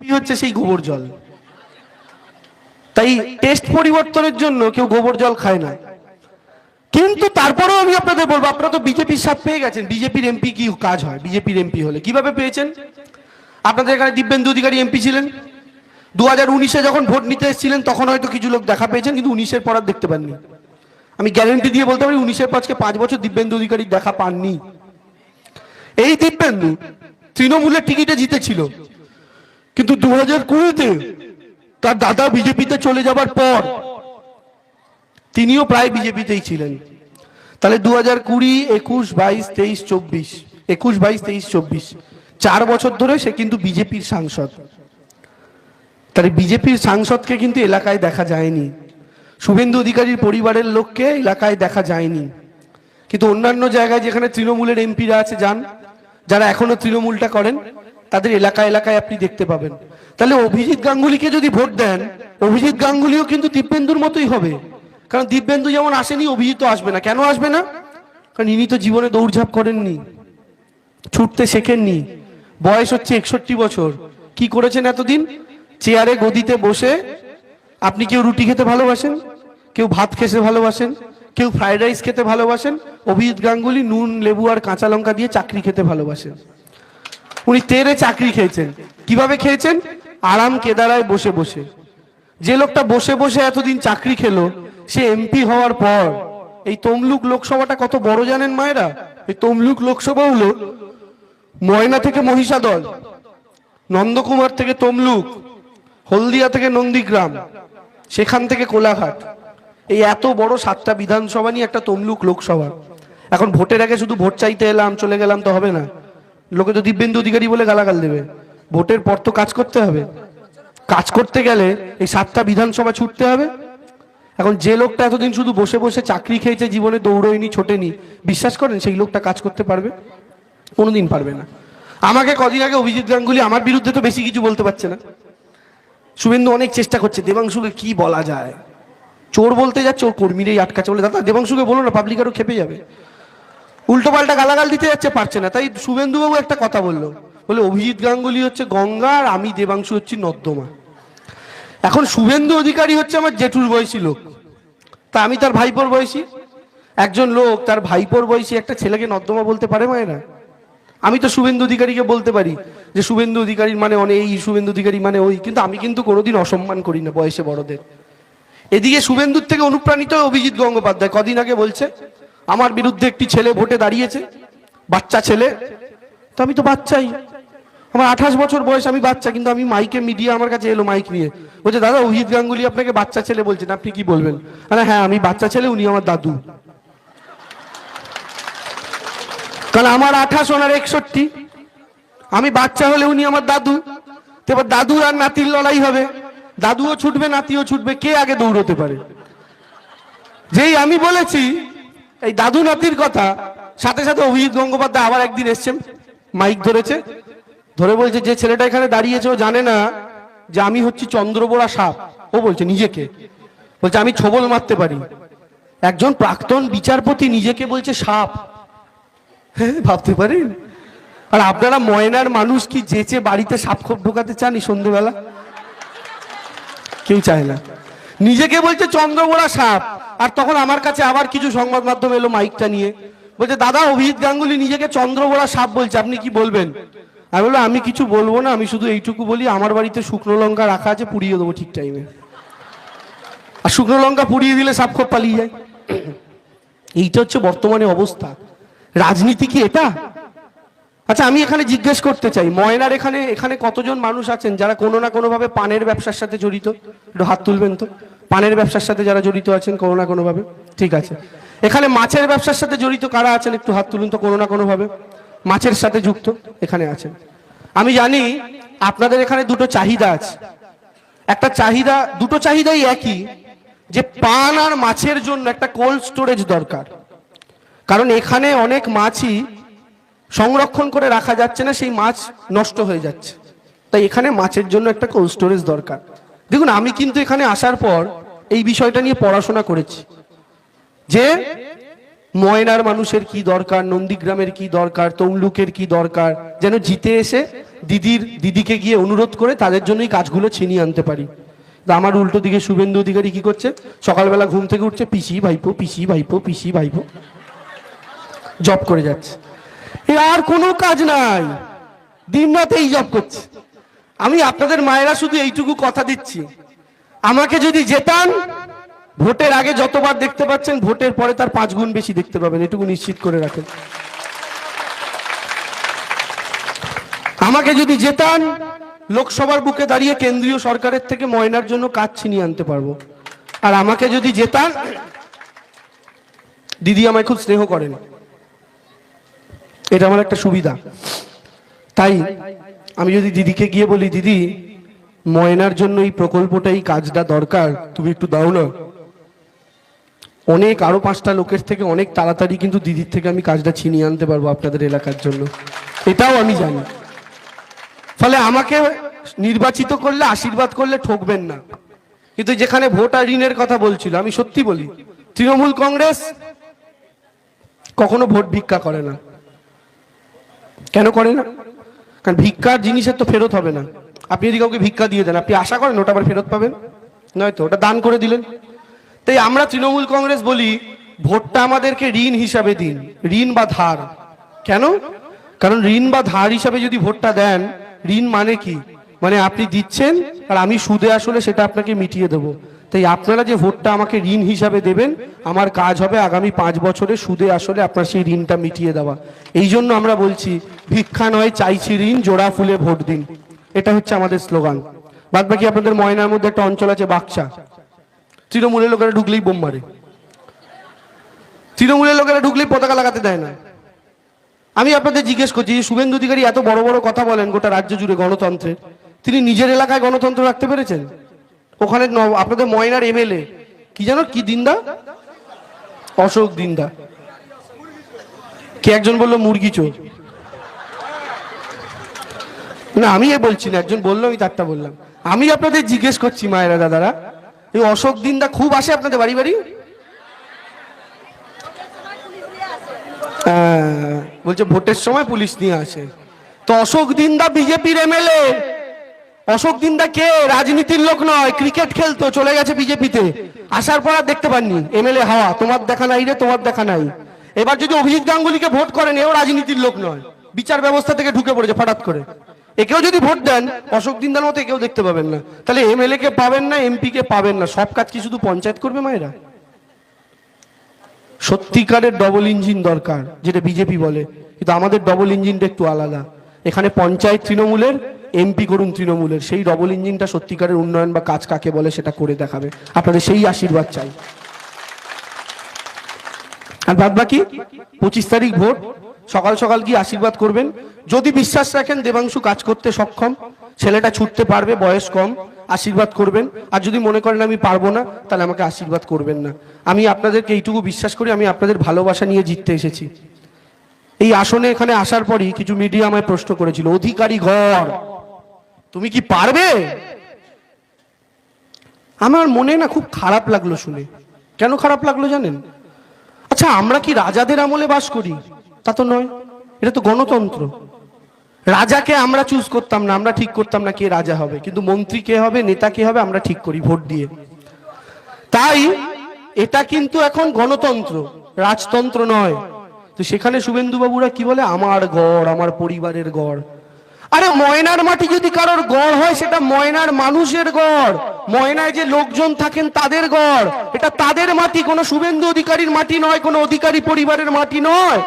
BJP হচ্ছে সেই গোবর জল। তাই টেস্ট পরিবর্তনের জন্য কেউ গোবর জল খায় না। কিন্তু তারপরেও আমি আপনাদের বলব, আপনারা তো বিজেপির সাথ পেয়ে গেছেন। বিজেপির এমপি কি কাজ হয়? বিজেপির এমপি হলে কীভাবে পেয়েছেন? আপনাদের এখানে দিব্যেন্দু অধিকারী এমপি ছিলেন। দু হাজার উনিশে যখন ভোট নিতে এসেছিলেন, তখন হয়তো কিছু লোক দেখা পেয়েছেন, কিন্তু উনিশের পর আর দেখতে পাননি। আমি গ্যারেন্টি দিয়ে বলতে পারি, উনিশের পাঁচকে পাঁচ বছর দিব্যেন্দু অধিকারী দেখা পাননি। এই দিব্যেন্দু তৃণমূলের টিকিটে জিতেছিল। কিন্তু দু হাজার কুড়িতে তার দাদা বিজেপিতে চলে যাবার পর তিনিও প্রায় বিজেপিতেই ছিলেন। তাহলে দু হাজার কুড়ি, একুশ, বাইশ, তেইশ, চব্বিশ, একুশ, বাইশ, তেইশ, চব্বিশ, চার বছর ধরে সে কিন্তু বিজেপির সাংসদ। তাহলে বিজেপির সাংসদকে কিন্তু এলাকায় দেখা যায়নি। শুভেন্দু অধিকারীর পরিবারের লোককে এলাকায় দেখা যায়নি। কিন্তু অন্যান্য জায়গায় যেখানে তৃণমূলের এমপিরা আছে, যান, যারা এখনও তৃণমূলটা করেন তাদের এলাকা এলাকায় আপনি দেখতে পাবেন। তাহলে অভিজিৎ গাঙ্গুলিকে যদি ভোট দেন, অভিজিৎ গাঙ্গুলিও কিন্তু দিব্যেন্দুর মতোই হবে। কারণ দিব্যেন্দু যেমন আসেনি, অভিজিৎ আসবে না। কেন আসবে না? কারণ ইনি তো জীবনে দৌড়ঝাঁপ করেননি, ছুটতে শেখেননি। বয়স হচ্ছে একষট্টি বছর। কি করেছেন এতদিন? চেয়ারে গদিতে বসে আপনি কেউ রুটি খেতে ভালোবাসেন? কেউ ভাত খেতে ভালোবাসেন? কেউ ফ্রাইড রাইস খেতে ভালোবাসেন? অভিজিৎ গাঙ্গুলি নুন, লেবু আর কাঁচা লঙ্কা দিয়ে চাকরি খেতে ভালোবাসেন। উনি তেরে চাকরি খেয়েছেন। কীভাবে খেয়েছেন? আরাম কেদারায় বসে বসে। যে লোকটা বসে বসে এতদিন চাকরি খেলো, সে এমপি হওয়ার পর, এই তমলুক লোকসভাটা কত বড় জানেন মায়েরা? এই তমলুক লোকসভা হলো ময়না থেকে মহিষাদল, নন্দকুমার থেকে তমলুক, হলদিয়া থেকে নন্দীগ্রাম, সেখান থেকে কোলাঘাট। এই এত বড় সাতটা বিধানসভা নিয়ে একটা তমলুক লোকসভা। এখন ভোটের আগে শুধু ভোট চাইতে এলাম, চলে গেলাম তো হবে না। লোকে তো দিব্যেন্দু অধিকারী বলে গালাগাল দেবে। ভোটের পর তো কাজ করতে হবে। কাজ করতে গেলে এই সাতটা বিধানসভা ছুটতে হবে। এখন যে লোকটা এতদিন শুধু বসে বসে চাকরি খেয়েছে, জীবনে দৌড়য়নি, ছোটেনি, বিশ্বাস করেন সেই লোকটা কাজ করতে পারবে? কোনোদিন পারবে না। আমাকে কদিন আগে অভিজিৎ গাঙ্গুলি আমার বিরুদ্ধে তো বেশি কিছু বলতে পারছে না। শুভেন্দু অনেক চেষ্টা করছে, দেবাংশুকে কি বলা যায়? চোর বলতে যাচ্ছে ওর কর্মীরাই আটকাচ্ছে বলে দাদা, দেবাংশুকে বলো না পাবলিক আরও খেপে যাবে। উল্টো পাল্টা গালাগাল দিতে যাচ্ছে, পারছে না। তাই শুভেন্দুবাবু একটা কথা বলল। বলে, অভিজিৎ গাঙ্গুলি হচ্ছে গঙ্গা আর আমি দেবাংশু হচ্ছি নর্দমা। এখন শুভেন্দু অধিকারী হচ্ছে আমার জেঠুর বয়সী লোক। তা আমি তার ভাইপোর বয়সী। একজন লোক, তার ভাইপোর বয়সী একটা ছেলেকে নর্দমা বলতে পারে মায়েরা? আমি তো শুভেন্দু অধিকারীকে বলতে পারি যে, শুভেন্দু অধিকারীর মানে অনেক এই শুভেন্দু অধিকারী মানে ওই, কিন্তু আমি কিন্তু কোনোদিন অসম্মান করি না বয়সে বড়দের। এদিকে শুভেন্দুর থেকে অনুপ্রাণিত অভিজিৎ গঙ্গোপাধ্যায়। কদিন আগে বলছে আমার বিরুদ্ধে একটি ছেলে ভোটে দাঁড়িয়েছে, বাচ্চা ছেলে। তো আমি তো বাচ্চাই। আমার আঠাশ বছর বয়স, আমি বাচ্চা, কিন্তু আমি মাইকে মিডিয়া আমার কাছে এলো মাইক নিয়ে। বলছে, দাদা, অভিজিৎ গাঙ্গুলি আপনাকে বাচ্চা ছেলে বলছেন, আপনি কি বলবেন? আরে হ্যাঁ আমি বাচ্চা ছেলে, উনি আমার দাদু। কারণ আমার আঠাশ, ওনার একষট্টি। আমি বাচ্চা হলে উনি আমার দাদু। এবার দাদু আর নাতির লড়াই হবে। দাদুও ছুটবে, নাতিও ছুটবে, কে আগে দৌড়তে পারে? যেই আমি বলেছি এই দাদু নাতির কথা, সাথে সাথে অভিজিৎ গঙ্গোপাধ্যায় আবার একদিন এসছেন, মাইক ধরেছে, ধরে বলছে, যে ছেলেটা এখানে দাঁড়িয়েছে, ও জানে না যে আমি হচ্ছি চন্দ্রবোড়া সাপ। ও বলছে, নিজেকে। বলছে, আমি ছবল মারতে পারি। একজন প্রাক্তন বিচারপতি নিজেকে বলছে সাপ। ভাবতে পারেন? আর আপনারা ময়নার মানুষ কি যেচে বাড়িতে সাপ খোপ ঢোকাতে চান সন্ধেবেলা? কেউ চায় না। নিজেকে বলছে চন্দ্রবোড়া সাপ। আর তখন আমার কাছে আবার কিছু সংবাদ মাধ্যম এলো মাইকটা নিয়ে। বলছে, দাদা, অভিজিৎ গাঙ্গুলি নিজেকে চন্দ্রবোড়া সাপ বলছে, আপনি কি বলবেন? আমি বললাম, আমি কিছু বলব না, আমি শুধু এইটুকু বলি, আমার বাড়িতে শুকনো লঙ্কা রাখা আছে, পুড়িয়ে দেবো ঠিক টাইমে আর শুকনো লঙ্কা পুড়িয়ে দিলে সাপ খোপ পালিয়ে যায়। এইটা হচ্ছে বর্তমানে অবস্থা। রাজনীতি কি এটা? আচ্ছা আমি এখানে জিজ্ঞেস করতে চাই, ময়নার এখানে এখানে কতজন মানুষ আছেন যারা কোনো না কোনোভাবে পানের ব্যবসার সাথে জড়িত? একটু হাত তুলবেন তো। পানের ব্যবসার সাথে যারা জড়িত আছেন কোনো না কোনোভাবে, ঠিক আছে। এখানে মাছের ব্যবসার সাথে জড়িত কারা আছেন একটু হাত তুলুন তো কোনো না কোনোভাবে। মাছের সাথে যুক্ত এখানে আছেন। আমি জানি আপনাদের এখানে দুটো চাহিদা আছে। একটা চাহিদা, দুটো চাহিদাই একই যে পান আর মাছের জন্য একটা কোল্ড স্টোরেজ দরকার। কারণ এখানে অনেক মাছই সংরক্ষণ করে রাখা যাচ্ছে না, সেই মাছ নষ্ট হয়ে যাচ্ছে। তাই এখানে মাছের জন্য একটা কোল্ড স্টোরেজ দরকার। দেখুন, আমি কিন্তু এখানে আসার পর এই বিষয়টা নিয়ে পড়াশোনা করেছি। যে ময়নার মানুষের কি দরকার, নন্দীগ্রামের কি দরকার, তমলুকের কি দরকার, যেন জিতে এসে দিদির, দিদিকে গিয়ে অনুরোধ করে তাদের জন্যই কাজগুলো ছিনিয়ে আনতে পারি। আমার উল্টো দিকে শুভেন্দু অধিকারী কি করছে? সকালবেলা ঘুম থেকে উঠছে, পিসি, ভাইপো পিসি ভাইপো পিসি, ভাইপো। জব করে যাচ্ছে। আর কোনো কাজ নাই। দিন এই জব করছে। আমি আপনাদের মায়েরা শুধু এইটুকু কথা দিচ্ছি। আমাকে যদি জেতান, ভোটের আগে যতবার দেখতে পাচ্ছেন, ভোটের পরে তার পাঁচ গুণ বেশি দেখতে পাবেন। এটুকু নিশ্চিত করে রাখেন। আমাকে যদি জেতান, লোকসভার বুকে দাঁড়িয়ে কেন্দ্রীয় সরকারের থেকে ময়নার জন্য কাজ ছিনিয়ে আনতে পারব। আর আমাকে যদি জেতান, দিদি আমায় খুব স্নেহ করেন। এটা আমার একটা সুবিধা। তাই আমি যদি দিদিকে গিয়ে বলি, দিদি, ময়নার জন্য এই প্রকল্পটা এই কাজটা দরকার, তুমি একটু দাও না। অনেক, আরও পাঁচটা লোকের থেকে অনেক তাড়াতাড়ি কিন্তু দিদির থেকে আমি কাজটা ছিনিয়ে আনতে পারব আপনাদের এলাকার জন্য। এটাও আমি জানি। ফলে আমাকে নির্বাচিত করলে, আশীর্বাদ করলে ঠকবেন না। কিন্তু যেখানে ভোট আর ঋণের কথা বলছিল, আমি সত্যি বলি, তৃণমূল কংগ্রেস কখনো ভোট ভিক্ষা করে না। কেন করে না? কারণ ভিক্ষার জিনিসের তো ফেরত হবে না। আপনি যদি কাউকে ভিক্ষা দিয়ে দেন, আপনি আশা করেন ওটা আবার ফেরত পাবেন? নয়তো ওটা দান করে দিলেন। তাই আমরা তৃণমূল কংগ্রেস বলি, ভোটটা আমাদেরকে ঋণ হিসাবে দিন, ঋণ বা ধার। কেন? কারণ ঋণ বা ধার হিসাবে যদি ভোটটা দেন, ঋণ মানে কি? মানে আপনি দিচ্ছেন আর আমি সুদে আসলে সেটা আপনাকে মিটিয়ে দেবো। তাই আপনারা যে ভোটটা আমাকে ঋণ হিসাবে দেবেন, আমার কাজ হবে আগামী পাঁচ বছরে সুদে আসলে আপনার সেই ঋণটা মিটিয়ে দেওয়া। এই জন্য আমরা বলছি, ভিক্ষা নয়, চাইছি ঋণ, জোড়া ফুলে ভোট দিন। এটা হচ্ছে আমাদের স্লোগান। বাদ বাকি আপনাদের ময়নার মধ্যে একটা অঞ্চল আছে বাক্সা তৃণমূলের লোকেরা ঢুকলেই বোম মারে। তৃণমূলের লোকেরা ঢুকলেই পতাকা লাগাতে দেয় না। আমি আপনাদের জিজ্ঞেস করছি যে শুভেন্দু অধিকারী এত বড় বড় কথা বলেন গোটা রাজ্য জুড়ে গণতন্ত্রের, তিনি নিজের এলাকায় গণতন্ত্র রাখতে পেরেছেন? ওখানে আপনাদের ময়নার এমএলএ। কি জানো? কি দিনদা? অশোক দিনদা। কে একজন বলল মুরগি চোর। না আমি এ বলছি না একজন বলল আমি তারটা বললাম। আমি আপনাদের জিজ্ঞেস করছি মায়েরা দাদারা এই অশোক দিনদা খুব আসে আপনাদের বাড়ি বাড়ি? হ্যাঁ, বলছে ভোটের সময় পুলিশ নিয়ে আসে। তো অশোক দিনদা বিজেপির এমএলএ। অশোক দিনদা কে? রাজনীতির লোক নয় ক্রিকেট খেলতো, চলে গেছে বিজেপিতে। আসার পর আর দেখতে পাননি। এমএলএ হাওয়া, তোমার দেখা নাই রে, তোমার দেখা নাই। এবার যদি অভিজিৎ গাঙ্গুলিকে ভোট করেন, এও রাজনীতির লোক নয়। বিচার ব্যবস্থা থেকে ঢুকে পড়েছে হঠাৎ করে। একেও যদি ভোট দেন, অশোক দিনদার মতো একেও দেখতে পাবেন না। তাহলে এমএলএ কে পাবেন না, এমপি কে পাবেন না? সব কাজ কি শুধু পঞ্চায়েত করবে মায়েরা? সত্যিকারের ডবল ইঞ্জিন দরকার, যেটা বিজেপি বলে। কিন্তু আমাদের ডবল ইঞ্জিনটা একটু আলাদা। এখানে পঞ্চায়েত তৃণমূলের এমপি করুন তৃণমূলের। সেই ডবল ইঞ্জিনটা সত্যিকারের উন্নয়ন বা কাজ কাকে বলে সেটা করে দেখাবে। আপনাদের সেই আশীর্বাদ চাই। আর বাদ বাকি পঁচিশ তারিখ ভোট। সকাল সকাল কি আশীর্বাদ করবেন। যদি বিশ্বাস রাখেন দেবাংশু কাজ করতে সক্ষম, ছেলেটা ছুটতে পারবে, বয়স কম, আশীর্বাদ করবেন। আর যদি মনে করেন আমি পারব না, তাহলে আমাকে আশীর্বাদ করবেন না। আমি আপনাদেরকে এইটুকু বিশ্বাস করি, আমি আপনাদের ভালোবাসা নিয়ে জিততে এসেছি। এই আসনে এখানে আসার পরই কিছু মিডিয়া আমায় প্রশ্ন করেছিল, অধিকারী ঘর, তুমি কি পারবে? আমার মনে না খুব খারাপ লাগল শুনে। কেন খারাপ লাগল জানেন? আচ্ছা আমরা কি রাজাদের আমলে বাস করি? তা তো নয়, এটা তো গণতন্ত্র। রাজাকে আমরা চুজ করতাম না, আমরা ঠিক করতাম না কে রাজা হবে। কিন্তু মন্ত্রী কে হবে, নেতা কে হবে, আমরা ঠিক করি ভোট দিয়ে। তাই, এটা কিন্তু এখন গণতন্ত্র, রাজতন্ত্র নয়। তো সেখানে শুভেন্দুবাবুরা কি বলে? আমার গড় আমার পরিবারের গড় আরে ময়নার মাটি যদি কারোর গড় হয়, সেটা ময়নার মানুষের গড় ময়নায় যে লোকজন থাকেন, তাদের গড় এটা তাদের মাটি, কোনো শুভেন্দু অধিকারীর মাটি নয়, কোনো অধিকারী পরিবারের মাটি নয়।